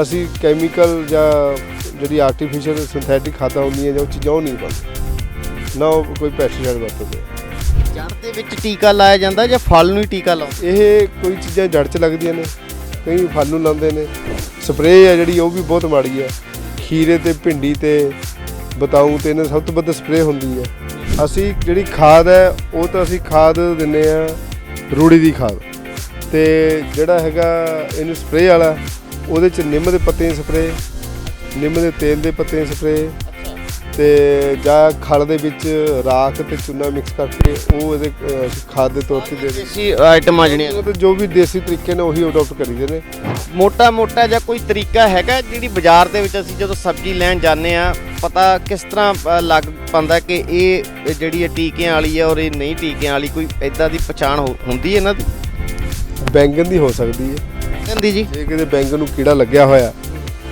ਅਸੀਂ ਕੈਮੀਕਲ ਜਾਂ ਜਿਹੜੀ ਆਰਟੀਫੀਸ਼ੀਅਲ ਸਿੰਥੈਟਿਕ ਖਾਦਾਂ ਹੁੰਦੀਆਂ ਜਾਂ ਉਹ ਚੀਜ਼ਾਂ ਉਹ ਨਹੀਂ ਪਾਉਂਦੇ। ਨਾ ਉਹ ਕੋਈ ਪੈਸਟੀਸਾਈਡ ਵਰਤਦੇ। ਜੜ ਦੇ ਵਿੱਚ ਟੀਕਾ ਲਾਇਆ ਜਾਂਦਾ ਜਾਂ ਫਲ ਨੂੰ ਹੀ ਟੀਕਾ ਲਾਉਂਦੇ? ਇਹ ਕੋਈ ਚੀਜ਼ਾਂ ਜੜ 'ਚ ਲੱਗਦੀਆਂ ਨੇ ਕਈ ਫਲ ਨੂੰ ਲਾਉਂਦੇ ਨੇ। ਸਪਰੇਅ ਹੈ ਜਿਹੜੀ ਉਹ ਵੀ ਬਹੁਤ ਮਾੜੀ ਹੈ ਖੀਰੇ ਤੇ ਭਿੰਡੀ ਤੇ ਬਤਾਊ ਤੇ ਇਹਨਾਂ ਸਭ ਤੋਂ ਵੱਧ ਸਪਰੇਅ ਹੁੰਦੀ ਹੈ ਅਸੀਂ ਜਿਹੜੀ ਖਾਦ ਹੈ ਉਹ ਤਾਂ ਅਸੀਂ ਖਾਦ ਦਿੰਨੇ ਆ ਰੂੜੀ ਦੀ ਖਾਦ। ਤੇ ਜਿਹੜਾ ਹੈਗਾ ਇਹਨੂੰ ਸਪਰੇਅ ਵਾਲਾ ਉਹਦੇ ਚ ਨਿੰਮ ਦੇ ਪੱਤੇ ਦੀ ਸਪਰੇਅ ਨਿੰਮ ਦੇ ਤੇਲ ਦੇ ਪੱਤੇ ਦੀ ਸਪਰੇਅ ਤੇ ਜਾਂ ਖਲ ਦੇ ਵਿੱਚ ਰਾਖ ਤੇ ਚੂਨਾ ਮਿਕਸ ਕਰਕੇ ਉਹ ਇਹਦੇ ਅਹ, ਖਾਦ ਦੇ ਤੌਰ ਤੇ ਦੇ ਦਿੰਦੇ ਦੇਸੀ ਆਈਟਮਾਂ ਜਿਹੜੀਆਂ। ਉਹ ਤੇ ਜੋ ਵੀ ਦੇਸੀ ਤਰੀਕੇ ਨੇ ਉਹੀ ਅਡਾਪਟ ਕਰੀਦੇ ਨੇ। ਮੋਟਾ ਮੋਟਾ ਜਾਂ ਕੋਈ ਤਰੀਕਾ ਹੈਗਾ ਜਿਹੜੀ ਬਾਜ਼ਾਰ ਦੇ ਵਿੱਚ ਅਸੀਂ ਜਦੋਂ ਸਬਜ਼ੀ ਲੈਣ ਜਾਂਦੇ ਆ ਪਤਾ ਕਿਸ ਤਰ੍ਹਾਂ ਅ, ਲੱਗ ਪਾਉਂਦਾ ਕਿ ਇਹ ਜਿਹੜੀ ਹੈ ਟੀਕਿਆਂ ਵਾਲੀ ਹੈ ਔਰ ਇਹ ਨਹੀਂ ਟੀਕਿਆਂ ਵਾਲੀ ਕੋਈ ਇਦਾਂ ਦੀ ਪਛਾਣ ਹੋ- ਹੁੰਦੀ ਹੈ ਇਹਨਾਂ ਦੀ? ਬੈਂਗਨ ਦੀ ਹੋ ਸਕਦੀ ਹੈ। ਕਹਿੰਦੀ ਜੀ? ਜੇ ਕਿਤੇ ਬੈਂਗਨ ਨੂੰ ਕੀੜਾ ਲੱਗਿਆ ਹੋਇਆ।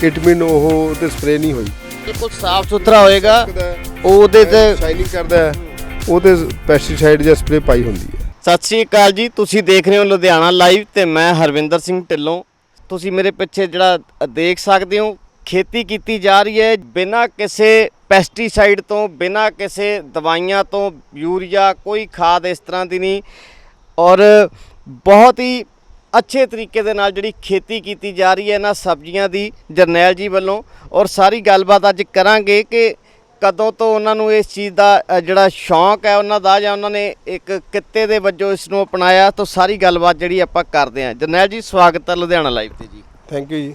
ਇਟ ਮੀਨ ਉਹ ਤੇ ਸਪਰੇਅ ਨਹੀਂ ਹੋਈ। ਬਿਲਕੁਲ ਸਾਫ਼ ਸੁਥਰਾ ਹੋਏਗਾ ਉਹਦੇ ਤੇ ਸ਼ਾਈਨਿੰਗ ਕਰਦਾ ਹੈ। ਉਹ ਤੇ ਪੈਸਟੀਸਾਈਡ ਜਾਂ ਸਪਰੇਅ ਪਾਈ ਹੁੰਦੀ ਹੈ। ਸਤਿ ਸ਼੍ਰੀ ਅਕਾਲ ਜੀ ਤੁਸੀਂ ਦੇਖ ਰਹੇ ਹੋ ਲੁਧਿਆਣਾ ਲਾਈਵ ਤੇ ਮੈਂ ਹਰਵਿੰਦਰ ਸਿੰਘ ਢਿੱਲੋਂ। ਤੁਸੀਂ ਮੇਰੇ ਪਿੱਛੇ ਜਿਹੜਾ ਦੇਖ ਸਕਦੇ ਹੋ ਖੇਤੀ ਕੀਤੀ ਜਾ ਰਹੀ ਹੈ। ਬਿਨਾਂ ਕਿਸੇ ਪੈਸਟੀਸਾਈਡ ਤੋਂ ਬਿਨਾਂ ਕਿਸੇ ਦਵਾਈਆਂ ਤੋਂ ਯੂਰੀਆ ਕੋਈ ਖਾਦ ਇਸ ਤਰ੍ਹਾਂ ਦੀ ਨਹੀਂ। ਔਰ ਬਹੁਤ ਹੀ ਅੱਛੇ ਤਰੀਕੇ ਦੇ ਨਾਲ ਜਿਹੜੀ ਖੇਤੀ ਕੀਤੀ ਜਾ ਰਹੀ ਹੈ ਇਹਨਾਂ ਸਬਜ਼ੀਆਂ ਦੀ ਜਰਨੈਲ ਜੀ ਵੱਲੋਂ। ਔਰ ਸਾਰੀ ਗੱਲਬਾਤ ਅੱਜ ਕਰਾਂਗੇ ਕਿ ਕਦੋਂ ਤੋਂ ਉਹਨਾਂ ਨੂੰ ਇਸ ਚੀਜ਼ ਦਾ ਜਿਹੜਾ ਸ਼ੌਂਕ ਹੈ ਉਹਨਾਂ ਦਾ ਜਾਂ ਉਹਨਾਂ ਨੇ ਇੱਕ ਕਿੱਤੇ ਦੇ ਵਜੋਂ ਇਸ ਨੂੰ ਅਪਣਾਇਆ ਤਾਂ ਸਾਰੀ ਗੱਲਬਾਤ ਜਿਹੜੀ ਆਪਾਂ ਕਰਦੇ ਹਾਂ। ਜਰਨੈਲ ਜੀ ਸਵਾਗਤ ਹੈ ਲੁਧਿਆਣਾ ਲਾਈਵ ਤੇ ਜੀ। ਥੈਂਕ ਯੂ ਜੀ।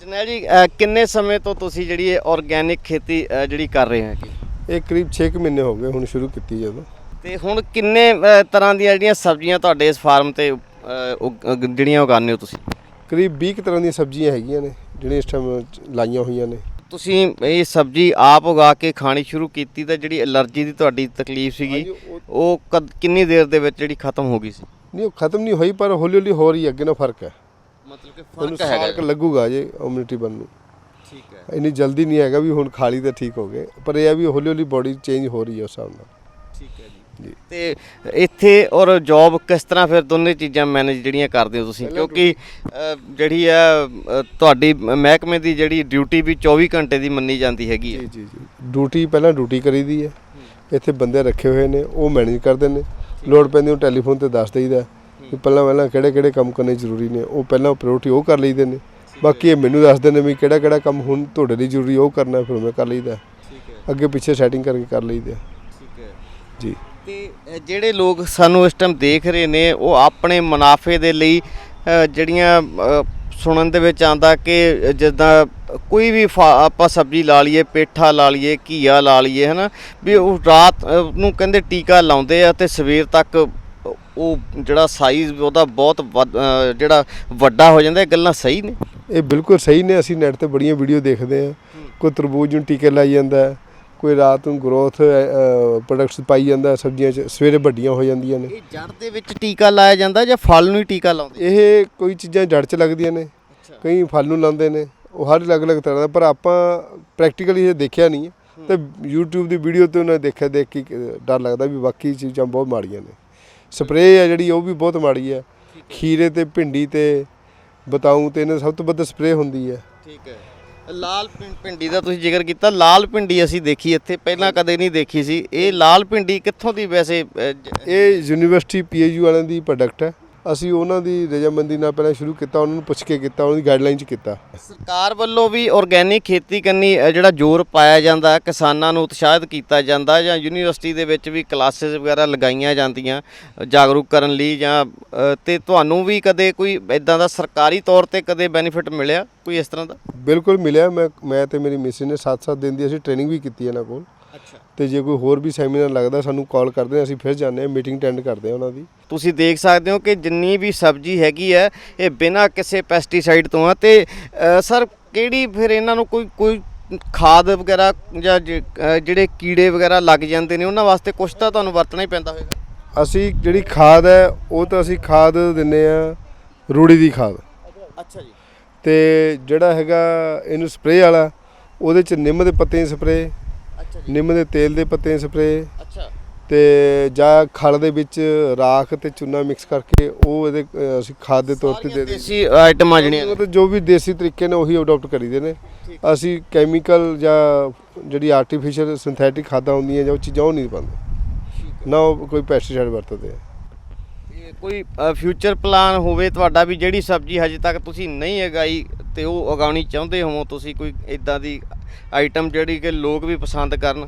ਜਰਨੈਲ ਜੀ ਕਿੰਨੇ ਸਮੇਂ ਤੋਂ ਤੁਸੀਂ ਜਿਹੜੀ ਇਹ ਆਰਗੇਨਿਕ ਖੇਤੀ ਜਿਹੜੀ ਕਰ ਰਹੇ ਹੈਗੇ? ਇਹ ਕਰੀਬ 6 ਮਹੀਨੇ ਹੋ ਗਏ ਹੁਣ ਸ਼ੁਰੂ ਕੀਤੀ ਜਦੋਂ। ਤੇ ਹੁਣ ਕਿੰਨੇ ਤਰ੍ਹਾਂ ਦੀਆਂ ਜਿਹੜੀਆਂ ਸਬਜ਼ੀਆਂ ਤੁਹਾਡੇ ਇਸ ਫਾਰਮ ਤੇ ਜਿਹੜੀਆਂ ਉਗਾਉਂਦੇ ਹੋ ਤੁਸੀਂ? ਕਰੀਬ 20 ਕੁ ਤਰ੍ਹਾਂ ਦੀਆਂ ਸਬਜ਼ੀਆਂ ਹੈਗੀਆਂ ਨੇ ਜਿਹੜੀਆਂ ਇਸ ਟਾਈਮ ਲਾਈਆਂ ਹੋਈਆਂ ਨੇ। ਤੁਸੀਂ ਇਹ ਸਬਜ਼ੀ ਆਪ ਉਗਾ ਕੇ ਖਾਣੀ ਸ਼ੁਰੂ ਕੀਤੀ ਤਾਂ ਜਿਹੜੀ ਅਲਰਜੀ ਦੀ ਤੁਹਾਡੀ ਤਕਲੀਫ ਸੀਗੀ ਉਹ- ਕਿੰਨੀ ਦੇਰ ਦੇ ਵਿੱਚ ਜਿਹੜੀ ਖਤਮ ਹੋ ਗਈ ਸੀ? ਨਹੀਂ ਉਹ ਖਤਮ ਨਹੀਂ ਹੋਈ ਪਰ ਹੌਲੀ ਹੌਲੀ ਹੋ ਰਹੀ ਅੱਗੇ ਨਾਲ ਫ਼ਰਕ ਹੈ। ਮਤਲਬ ਕਿ ਉਹਨੂੰ ਸਾਲ ਕੁ ਲੱਗੂਗਾ ਜੇ ਇਮਿਊਨਿਟੀ ਬਣਨ ਨੂੰ। ਠੀਕ ਹੈ। ਇੰਨੀ ਜਲਦੀ ਨਹੀਂ ਹੈਗਾ ਵੀ ਹੁਣ ਖਾਲੀ ਤਾਂ ਠੀਕ ਹੋ ਗਏ ਪਰ ਇਹ ਆ ਵੀ ਹੌਲੀ ਹੌਲੀ ਬਾਡੀ ਚੇਂਜ ਹੋ ਰਹੀ ਹੈ ਉਸ ਹਿਸਾਬ ਨਾਲ। ਠੀਕ ਹੈ ਜੀ। ਤੇ ਇੱਥੇ ਔਰ ਜੌਬ ਕਿਸ ਤਰ੍ਹਾਂ ਫਿਰ ਦੋਨੇ ਚੀਜ਼ਾਂ ਮੈਨੇਜ ਜਿਹੜੀਆਂ ਕਰਦੇ ਹੋ ਤੁਸੀਂ? ਕਿਉਂਕਿ ਅ, ਜਿਹੜੀ ਆ ਅ, ਤੁਹਾਡੀ ਮਹਿਕਮੇ ਦੀ ਜਿਹੜੀ ਡਿਊਟੀ ਵੀ 24 ਘੰਟੇ ਦੀ ਮੰਨੀ ਜਾਂਦੀ ਹੈਗੀ ਹੈ ਜੀ ਜੀ ਜੀ। ਡਿਊਟੀ ਪਹਿਲਾਂ ਡਿਊਟੀ ਕਰੀਦੀ ਹੈ ਇੱਥੇ ਬੰਦੇ ਰੱਖੇ ਹੋਏ ਨੇ ਉਹ ਮੈਨੇਜ ਕਰਦੇ ਨੇ। ਲੋਡ ਪੈਂਦੀ ਉਹ ਟੈਲੀਫੋਨ ਤੇ ਦੱਸ ਦਈਦਾ। ਵੀ ਪਹਿਲਾਂ ਪਹਿਲਾਂ ਕਿਹੜੇ ਕਿਹੜੇ ਕੰਮ ਕਰਨੇ ਜ਼ਰੂਰੀ ਨੇ ਉਹ ਪਹਿਲਾਂ ਪ੍ਰਾਇੋਰਟੀ ਉਹ ਕਰ ਲਈਦੇ ਨੇ। ਬਾਕੀ ਇਹ ਮੈਨੂੰ ਦੱਸਦੇ ਨੇ ਵੀ ਕਿਹੜਾ ਕਿਹੜਾ ਕੰਮ ਹੁਣ ਤੁਹਾਡੇ ਲਈ ਜ਼ਰੂਰੀ ਉਹ ਕਰਨਾ ਫਿਰ ਮੈਂ ਕਰ ਲਈਦਾ। ਠੀਕ ਹੈ। ਅੱਗੇ ਪਿੱਛੇ ਸੈਟਿੰਗ ਕਰਕੇ ਕਰ ਲਈਦਾ ਜੀ। ਤੇ ਜਿਹੜੇ ਲੋਕ ਸਾਨੂੰ ਇਸ ਟਾਈਮ ਦੇਖ ਰਹੇ ਨੇ ਉਹ ਆਪਣੇ ਮੁਨਾਫੇ ਦੇ ਲਈ ਜਿਹੜੀਆਂ ਸੁਣਨ ਦੇ ਵਿੱਚ ਆਂਦਾ ਕਿ ਜਿੱਦਾਂ ਕੋਈ ਵੀ ਆਪਾਂ ਸਬਜ਼ੀ ਲਾ ਲਈਏ ਪੇਠਾ ਲਾ ਲਈਏ ਘੀਆ ਲਾ ਲਈਏ ਹਨਾ ਵੀ ਉਹ ਰਾਤ ਨੂੰ ਕਹਿੰਦੇ ਟੀਕਾ ਲਾਉਂਦੇ ਆ ਤੇ ਸਵੇਰ ਤੱਕ ਉਹ ਜਿਹੜਾ ਸਾਈਜ਼ ਉਹਦਾ ਬਹੁਤ ਜਿਹੜਾ ਵੱਡਾ ਹੋ ਜਾਂਦਾ ਇਹ ਗੱਲਾਂ ਸਹੀ ਨੇ? ਇਹ ਬਿਲਕੁਲ ਸਹੀ ਨੇ ਅਸੀਂ ਨੈਟ ਤੇ ਬੜੀਆਂ ਵੀਡੀਓ ਦੇਖਦੇ ਹਾਂ। ਕੋਈ ਤਰਬੂਜ ਨੂੰ ਟੀਕੇ ਲਾਈ ਜਾਂਦਾ ਕੋਈ ਰਾਤ ਨੂੰ ਗਰੋਥ ਪ੍ਰੋਡਕਟਸ ਪਾਈ ਜਾਂਦਾ ਸਬਜ਼ੀਆਂ 'ਚ ਸਵੇਰੇ ਵੱਡੀਆਂ ਹੋ ਜਾਂਦੀਆਂ ਨੇ। ਇਹ ਜੜ ਦੇ ਵਿੱਚ ਟੀਕਾ ਲਾਇਆ ਜਾਂਦਾ ਜਾਂ ਫਲ ਨੂੰ ਹੀ ਟੀਕਾ ਲਾਉਂਦੇ? ਇਹ ਕੋਈ ਚੀਜ਼ਾਂ ਜੜ 'ਚ ਲੱਗਦੀਆਂ ਨੇ ਕਈ ਫਲ ਨੂੰ ਲਾਉਂਦੇ ਨੇ ਉਹ ਹਰ ਅਲੱਗ-ਅਲੱਗ ਤਰ੍ਹਾਂ ਦਾ ਪਰ ਆਪਾਂ ਪ੍ਰੈਕਟੀਕਲੀ ਇਹ ਦੇਖਿਆ ਨਹੀਂ ਹੈ। ਤੇ YouTube ਦੀ ਵੀਡੀਓ ਤੇ ਉਹਨਾਂ ਦੇਖਿਆ ਦੇਖ ਕੇ ਡਰ ਲੱਗਦਾ ਵੀ ਬਾਕੀ ਚੀਜ਼ਾਂ ਬਹੁਤ ਮਾੜੀਆਂ ਨੇ। ਸਪਰੇਅ ਹੈ ਜਿਹੜੀ ਉਹ ਵੀ ਬਹੁਤ ਮਾੜੀ ਹੈ। ਖੀਰੇ ਤੇ ਭਿੰਡੀ ਤੇ ਬਤਾਊ ਤੇ ਇਹਨਾਂ ਸਭ ਤੋਂ ਵੱਧ ਸਪਰੇਅ ਹੁੰਦੀ ਹੈ। ਠੀਕ ਹੈ। ਲਾਲ ਪਿੰ- ਭਿੰਡੀ ਦਾ ਤੁਸੀਂ ਜ਼ਿਕਰ ਕੀਤਾ ਲਾਲ ਭਿੰਡੀ ਅਸੀਂ ਦੇਖੀ ਇੱਥੇ ਪਹਿਲਾਂ ਕਦੇ ਨਹੀਂ ਦੇਖੀ ਸੀ। ਇਹ ਲਾਲ ਭਿੰਡੀ ਕਿੱਥੋਂ ਦੀ ਵੈਸੇ ਅ, ਜ- ਇਹ ਯੂਨੀਵਰਸਿਟੀ ਪੀਏਯੂ ਵਾਲਿਆਂ ਦੀ ਪ੍ਰੋਡਕਟ ਹੈ। ਅਸੀਂ ਉਹਨਾਂ ਦੀ ਰਜਾਮੰਦੀ ਨਾਲ ਪਹਿਲਾਂ ਸ਼ੁਰੂ ਕੀਤਾ ਉਹਨਾਂ ਨੂੰ ਪੁੱਛ ਕੇ ਕੀਤਾ ਉਹਨਾਂ ਦੀ ਗਾਈਡਲਾਈਨ 'ਚ ਕੀਤਾ। ਸਰਕਾਰ ਵੱਲੋਂ ਵੀ ਆਰਗੇਨਿਕ ਖੇਤੀ ਕਰਨੀ ਜਿਹੜਾ ਜ਼ੋਰ ਪਾਇਆ ਜਾਂਦਾ ਕਿਸਾਨਾਂ ਨੂੰ ਉਤਸ਼ਾਹਿਤ ਕੀਤਾ ਜਾਂਦਾ ਜਾਂ ਯੂਨੀਵਰਸਿਟੀ ਦੇ ਵਿੱਚ ਵੀ ਕਲਾਸਿਸ ਵਗੈਰਾ ਲਗਾਈਆਂ ਜਾਂਦੀਆਂ ਜਾਗਰੂਕ ਕਰਨ ਲਈ ਜਾਂ ਤੇ ਤੁਹਾਨੂੰ ਵੀ ਕਦੇ ਕੋਈ ਇਦਾਂ ਦਾ ਸਰਕਾਰੀ ਤੌਰ ਤੇ ਕਦੇ ਬੈਨੀਫਿਟ ਮਿਲਿਆ ਕੋਈ ਇਸ ਤਰ੍ਹਾਂ ਦਾ? ਬਿਲਕੁਲ ਮਿਲਿਆ ਮੈਂ ਮੈਂ ਤੇ ਮੇਰੀ ਮਿਸਿਸ ਨੇ 7-7 ਦਿਨ ਦੀ ਅਸੀਂ ਟ੍ਰੇਨਿੰਗ ਵੀ ਕੀਤੀ ਇਹਨਾਂ ਕੋਲ। ਤੇ ਜੇ ਕੋਈ ਹੋਰ ਵੀ ਸੈਮੀਨਾਰ ਲੱਗਦਾ ਸਾਨੂੰ ਕਾਲ ਕਰਦੇ ਹਾਂ ਅਸੀਂ ਫਿਰ ਜਾਂਦੇ ਹਾਂ ਮੀਟਿੰਗ ਅਟੈਂਡ ਕਰਦੇ ਹਾਂ ਉਹਨਾਂ ਦੀ। ਤੁਸੀਂ ਦੇਖ ਸਕਦੇ ਹੋ ਕਿ ਜਿੰਨੀ ਵੀ ਸਬਜ਼ੀ ਹੈਗੀ ਹੈ ਇਹ ਬਿਨਾਂ ਕਿਸੇ ਪੈਸਟੀਸਾਈਡ ਤੋਂ ਆ ਤੇ ਅ, ਸਰ ਕਿਹੜੀ ਫਿਰ ਇਹਨਾਂ ਨੂੰ ਕੋਈ ਕੋਈ ਖਾਦ ਵਗੈਰਾ ਜਾਂ ਜ- ਅ, ਜਿਹੜੇ ਕੀੜੇ ਵਗੈਰਾ ਲੱਗ ਜਾਂਦੇ ਨੇ ਉਹਨਾਂ ਵਾਸਤੇ ਕੁਝ ਤਾਂ ਤੁਹਾਨੂੰ ਵਰਤਣਾ ਹੀ ਪੈਂਦਾ ਹੋਵੇਗਾ ਅਸੀਂ ਜਿਹੜੀ ਖਾਦ ਹੈ ਉਹ ਤਾਂ ਅਸੀਂ ਖਾਦ ਦਿੰਨੇ ਆ ਰੂੜੀ ਦੀ ਖਾਦ। ਅੱਛਾ ਜੀ। ਤੇ ਜਿਹੜਾ ਹੈਗਾ ਇਹਨੂੰ ਸਪਰੇਅ ਵਾਲਾ ਉਹਦੇ ਚ ਨਿੰਮ ਦੇ ਪੱਤੇ ਦੀ ਸਪਰੇਅ ਅੱਛਾ ਨਿੰਮ ਦੇ ਤੇਲ ਦੇ ਪੱਤੇ ਦੀ ਸਪਰੇਅ ਅੱਛਾ। ਤੇ ਜਾਂ ਖਲ ਦੇ ਵਿੱਚ ਰਾਖ ਤੇ ਚੂਨਾ ਮਿਕਸ ਕਰਕੇ ਉਹ ਇਹਦੇ ਅ, ਅਸੀਂ ਖਾਦ ਦੇ ਤੌਰ ਤੇ ਦੇ ਦਿੰਦੇ ਦੇਸੀ ਆਈਟਮਾਂ ਜਿਹੜੀਆਂ ਨੇ। ਮਤਲਬ ਜੋ ਵੀ ਦੇਸੀ ਤਰੀਕੇ ਨੇ ਉਹੀ ਅਡਾਪਟ ਕਰੀਦੇ ਨੇ। ਅਸੀਂ ਕੈਮੀਕਲ ਜਾਂ ਜਿਹੜੀ ਆਰਟੀਫੀਸ਼ੀਅਲ ਸਿੰਥੈਟਿਕ ਖਾਦਾਂ ਹੁੰਦੀਆਂ ਜਾਂ ਉਹ ਚੀਜ਼ਾਂ ਉਹ ਨਹੀਂ ਪਾਉਂਦੇ। ਨਾ ਉਹ ਕੋਈ ਪੈਸਟੀਸਾਈਡ ਵਰਤਦੇ ਆ। ਇਹ ਕੋਈ ਫਿਊਚਰ ਪਲਾਨ ਹੋਵੇ ਤੁਹਾਡਾ ਵੀ ਜਿਹੜੀ ਸਬਜ਼ੀ ਹਜੇ ਤੱਕ ਤੁਸੀਂ ਨਹੀਂ ਉਗਾਈ ਤੇ ਉਹ ਉਗਾਉਣੀ ਚਾਹੁੰਦੇ ਹੋ ਤੁਸੀਂ ਕੋਈ ਇਦਾਂ ਦੀ ਆਈਟਮ ਜਿਹੜੀ ਕਿ ਲੋਕ ਵੀ ਪਸੰਦ ਕਰਨ?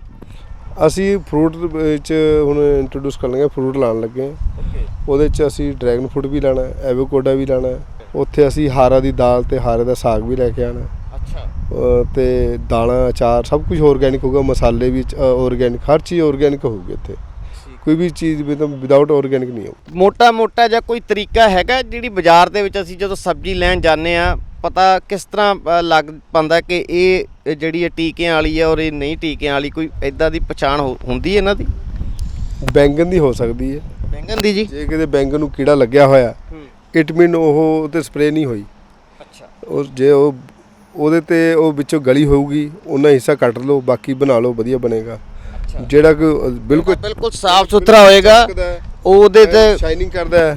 ਅਸੀਂ ਫਰੂਟ ਵਿੱਚ ਹੁਣ ਇੰਟਰੋਡਿਊਸ ਕਰ ਲਾਂਗੇ ਫਰੂਟ ਲਾਉਣ ਲੱਗੇ ਹਾਂ। ਓਕੇ ਉਹਦੇ 'ਚ ਅਸੀਂ ਡਰੈਗਨ ਫਰੂਟ ਵੀ ਲਾਣਾ ਐਵੋਕਾਡੋ ਵੀ ਲਾਣਾ ਉੱਥੇ ਅਸੀਂ ਹਾਰਾ ਦੀ ਦਾਲ ਤੇ ਹਾਰੇ ਦਾ ਸਾਗ ਵੀ ਲੈ ਕੇ ਆਣਾ ਅੱਛਾ। ਤੇ ਦਾਲਾਂ ਅਚਾਰ ਸਭ ਕੁਝ ਆਰਗੈਨਿਕ ਹੋਊਗਾ ਮਸਾਲੇ ਵੀ ਆਰਗੈਨਿਕ ਹਰ ਚੀਜ਼ ਆਰਗੈਨਿਕ ਹੋਊਗੀ ਇੱਥੇ। ਕੋਈ ਵੀ ਚੀਜ਼ ਵਿਦਆਊਟ ਆਰਗੈਨਿਕ ਨਹੀਂ ਹੋਊ। ਮੋਟਾ ਮੋਟਾ ਜਾਂ ਕੋਈ ਤਰੀਕਾ ਹੈਗਾ ਜਿਹੜੀ ਬਾਜ਼ਾਰ ਦੇ ਵਿੱਚ ਅਸੀਂ ਜਦੋਂ ਸਬਜ਼ੀ ਲੈਣ ਜਾਂਦੇ ਆ ਪਤਾ ਕਿਸ ਤਰ੍ਹਾਂ ਲੱਗ ਪੰਦਾ ਕਿ ਇਹ ਜਿਹੜੀ ਟੀਕਿਆਂ ਵਾਲੀ ਹੈ ਔਰ ਇਹ ਨਹੀਂ ਟੀਕਿਆਂ ਵਾਲੀ ਕੋਈ ਇਦਾਂ ਦੀ ਪਛਾਣ ਹੁੰਦੀ ਹੈ ਇਹਨਾਂ ਦੀ? ਬੈਂਗਨ ਦੀ ਹੋ ਸਕਦੀ ਹੈ। ਬੈਂਗਨ ਦੀ ਜੀ? ਜੇ ਕਿਤੇ ਬੈਂਗਨ ਨੂੰ ਕੀੜਾ ਲੱਗਿਆ ਹੋਇਆ ਇਟ ਮੀਨ ਉਹ ਤੇ ਸਪਰੇ ਨਹੀਂ ਹੋਈ। ਅੱਛਾ। ਉਹ ਜੇ ਉਹ ਉਹਦੇ ਤੇ ਉਹ ਵਿੱਚੋਂ ਗਲੀ ਹੋਊਗੀ ਉਹਨਾਂ ਹਿੱਸਾ ਕੱਟ ਲਓ ਬਾਕੀ ਬਣਾ ਲਓ ਵਧੀਆ ਬਣੇਗਾ। ਜਿਹੜਾ ਕਿ ਬਿਲਕੁਲ ਬਿਲਕੁਲ ਸਾਫ਼ ਸੁਥਰਾ ਹੋਏਗਾ ਉਹਦੇ ਤੇ ਸ਼ਾਈਨਿੰਗ ਕਰਦਾ ਹੈ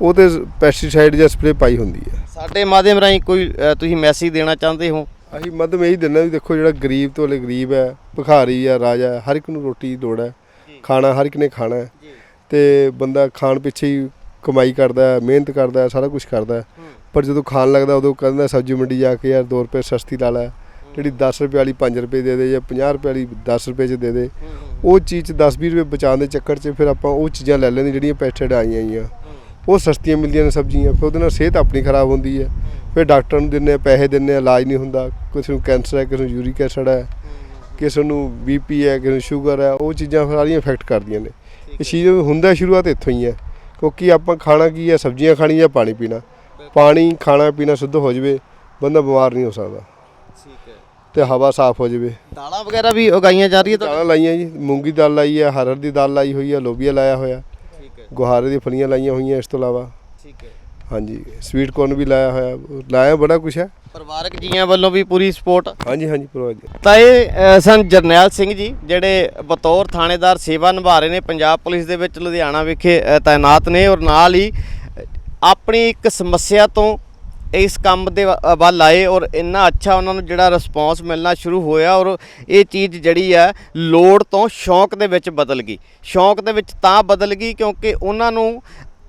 ਉਹ ਤੇ ਪੈਸਟੀਸਾਈਡ ਜਾਂ ਸਪਰੇ ਪਾਈ ਹੁੰਦੀ ਹੈ। ਸਾਡੇ ਮਾਧਿਅਮ ਰਾਹੀਂ ਕੋਈ ਅ, ਤੁਸੀਂ ਮੈਸੇਜ ਦੇਣਾ ਚਾਹੁੰਦੇ ਹੋ? ਅਸੀਂ ਮਦਮ ਇਹੀ ਦਿੰਦਾ ਵੀ ਦੇਖੋ ਜਿਹੜਾ ਗਰੀਬ ਤੋਂ ਵਾਲੇ ਗਰੀਬ ਹੈ ਭਿਖਾਰੀ ਆ ਰਾਜਾ ਹੈ, ਹਰ ਇੱਕ ਨੂੰ ਰੋਟੀ ਦੀ ਲੋੜ ਹੈ। ਖਾਣਾ ਹਰ ਇੱਕ ਨੇ ਖਾਣਾ ਹੈ। ਤੇ ਬੰਦਾ ਖਾਣ ਪਿੱਛੇ ਹੀ ਕਮਾਈ ਕਰਦਾ ਹੈ ਮਿਹਨਤ ਕਰਦਾ ਹੈ ਸਾਰਾ ਕੁਝ ਕਰਦਾ ਹੈ। ਪਰ ਜਦੋਂ ਖਾਣ ਲੱਗਦਾ ਉਦੋਂ ਕਹਿੰਦਾ ਸਬਜ਼ੀ ਮੰਡੀ ਜਾ ਕੇ ਯਾਰ 2 ਰੁਪਏ ਸਸਤੀ ਲਾ ਲੈ। ਜਿਹੜੀ 10 ਰੁਪਏ ਵਾਲੀ 5 ਰੁਪਏ ਦੇ ਦੇ ਜਾਂ 50 ਰੁਪਏ ਵਾਲੀ 10 ਰੁਪਏ ਚ ਦੇ ਦੇ। ਉਹ ਚੀਜ਼ 'ਚ 10-20 ਰੁਪਏ ਬਚਾਉਣ ਦੇ ਚੱਕਰ 'ਚ ਫਿਰ ਆਪਾਂ ਉਹ ਚੀਜ਼ਾਂ ਲੈ ਲੈਂਦੇ ਜਿਹੜੀਆਂ ਪੈਸਟੀਸਾਈਡ ਆਈਆਂ ਆਈਆਂ। ਉਹ ਸਸਤੀਆਂ ਮਿਲਦੀਆਂ ਨੇ ਸਬਜ਼ੀਆਂ ਫਿਰ ਉਹਦੇ ਨਾਲ ਸਿਹਤ ਆਪਣੀ ਖਰਾਬ ਹੁੰਦੀ ਹੈ। ਫਿਰ ਡਾਕਟਰ ਨੂੰ ਦਿੰਦੇ ਆ ਪੈਸੇ ਦਿੰਦੇ ਆ ਇਲਾਜ ਨਹੀਂ ਹੁੰਦਾ। ਕਿਸੇ ਨੂੰ ਕੈਂਸਰ ਹੈ ਕਿਸੇ ਨੂੰ ਯੂਰਿਕ ਐਸਿਡ ਹੈ ਕਿਸੇ ਨੂੰ ਬੀਪੀ ਹੈ ਕਿਸੇ ਨੂੰ ਸ਼ੂਗਰ ਹੈ ਉਹ ਚੀਜ਼ਾਂ ਸਾਰੀਆਂ ਇਫੈਕਟ ਕਰਦੀਆਂ ਨੇ। ਇਹ ਚੀਜ਼ ਹੁੰਦਾ ਸ਼ੁਰੂਆਤ ਇੱਥੋਂ ਹੀ ਹੈ ਕਿਉਂਕਿ ਆਪਾਂ ਖਾਣਾ ਕੀ ਹੈ ਸਬਜ਼ੀਆਂ ਖਾਣੀਆਂ ਜਾਂ ਪਾਣੀ ਪੀਣਾ। ਪਾਣੀ ਖਾਣਾ ਪੀਣਾ ਸ਼ੁੱਧ ਹੋ ਜਾਵੇ ਬੰਦਾ ਬਿਮਾਰ ਨਹੀਂ ਹੋ ਸਕਦਾ। ਠੀਕ ਹੈ। ਤੇ ਹਵਾ ਸਾਫ਼ ਹੋ ਜਾਵੇ। ਦਾਲਾਂ ਵਗੈਰਾ ਵੀ ਉਗਾਈਆਂ ਜਾ ਰਹੀਆਂ ਦਾਲਾਂ ਲਾਈਆਂ ਜੀ ਮੂੰਗੀ ਦਾਲ ਲਾਈ ਹੈ ਹਰੜ ਦੀ ਦਾਲ ਲਾਈ ਹੋਈ ਹੈ ਲੋਬੀਆ ਲਾਇਆ ਹੋਇਆ। ਹੈ ਗੁਹਾਰੇ ਦੀਆਂ ਫਲੀਆਂ ਲਾਈਆਂ ਹੋਈਆਂ ਇਸ ਤੋਂ ਇਲਾਵਾ। ਠੀਕ ਹੈ। ਹਾਂਜੀ ਸਵੀਟ ਕੋਰਨ ਵੀ ਲਾਇਆ ਹੋਇਆ। ਲਾਇਆ ਬੜਾ ਕੁਝ ਹੈ। ਪਰਿਵਾਰਕ ਜੀਆਂ ਵੱਲੋਂ ਵੀ ਪੂਰੀ ਸਪੋਰਟ ਹਾਂਜੀ ਹਾਂਜੀ ਪਰਵਾਹ ਜੀ ਤਾਂ ਇਹ ਸਨ ਜਰਨੈਲ ਸਿੰਘ ਜੀ ਜਿਹੜੇ ਬਤੌਰ ਥਾਣੇਦਾਰ ਸੇਵਾ ਨਿਭਾ ਰਹੇ ਨੇ ਪੰਜਾਬ ਪੁਲਿਸ ਦੇ ਵਿੱਚ ਲੁਧਿਆਣਾ ਵਿਖੇ ਤਾਇਨਾਤ ਨੇ ਔਰ ਨਾਲ ਹੀ ਆਪਣੀ ਇੱਕ ਸਮੱਸਿਆ ਤੋਂ ਇਸ ਕੰਮ ਦੇ ਵ- ਵੱਲ ਆਏ ਔਰ ਇੰਨਾ ਅੱਛਾ ਉਹਨਾਂ ਨੂੰ ਜਿਹੜਾ ਰਿਸਪੌਂਸ ਮਿਲਣਾ ਸ਼ੁਰੂ ਹੋਇਆ ਔਰ ਇਹ ਚੀਜ਼ ਜਿਹੜੀ ਹੈ ਲੋੜ ਤੋਂ ਸ਼ੌਂਕ ਦੇ ਵਿੱਚ ਬਦਲ ਗਈ। ਸ਼ੌਂਕ ਦੇ ਵਿੱਚ ਤਾਂ ਬਦਲ ਗਈ ਕਿਉਂਕਿ ਉਹਨਾਂ ਨੂੰ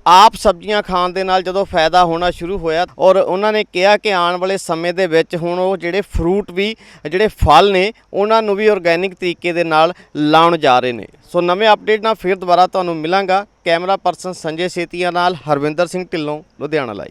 ਆਪ ਸਬਜ਼ੀਆਂ ਖਾਣ ਦੇ ਨਾਲ ਜਦੋਂ ਫਾਇਦਾ ਹੋਣਾ ਸ਼ੁਰੂ ਹੋਇਆ ਔਰ ਉਹਨਾਂ ਨੇ ਕਿਹਾ ਕਿ ਆਉਣ ਵਾਲੇ ਸਮੇਂ ਦੇ ਵਿੱਚ ਹੁਣ ਉਹ ਜਿਹੜੇ ਫਰੂਟ ਵੀ, ਜਿਹੜੇ ਫਲ ਨੇ, ਉਹਨਾਂ ਨੂੰ ਵੀ ਆਰਗੈਨਿਕ ਤਰੀਕੇ ਦੇ ਨਾਲ ਲਾਉਣ ਜਾ ਰਹੇ ਨੇ। ਸੋ ਨਵੇਂ ਅਪਡੇਟ ਨਾਲ ਫਿਰ ਦੁਬਾਰਾ ਤੁਹਾਨੂੰ ਮਿਲਾਂਗਾ। ਕੈਮਰਾ ਪਰਸਨ ਸੰਜੇ ਸੇਤੀਆ ਨਾਲ ਹਰਵਿੰਦਰ ਸਿੰਘ ਢਿੱਲੋਂ, ਲੁਧਿਆਣਾ ਲਾਈਵ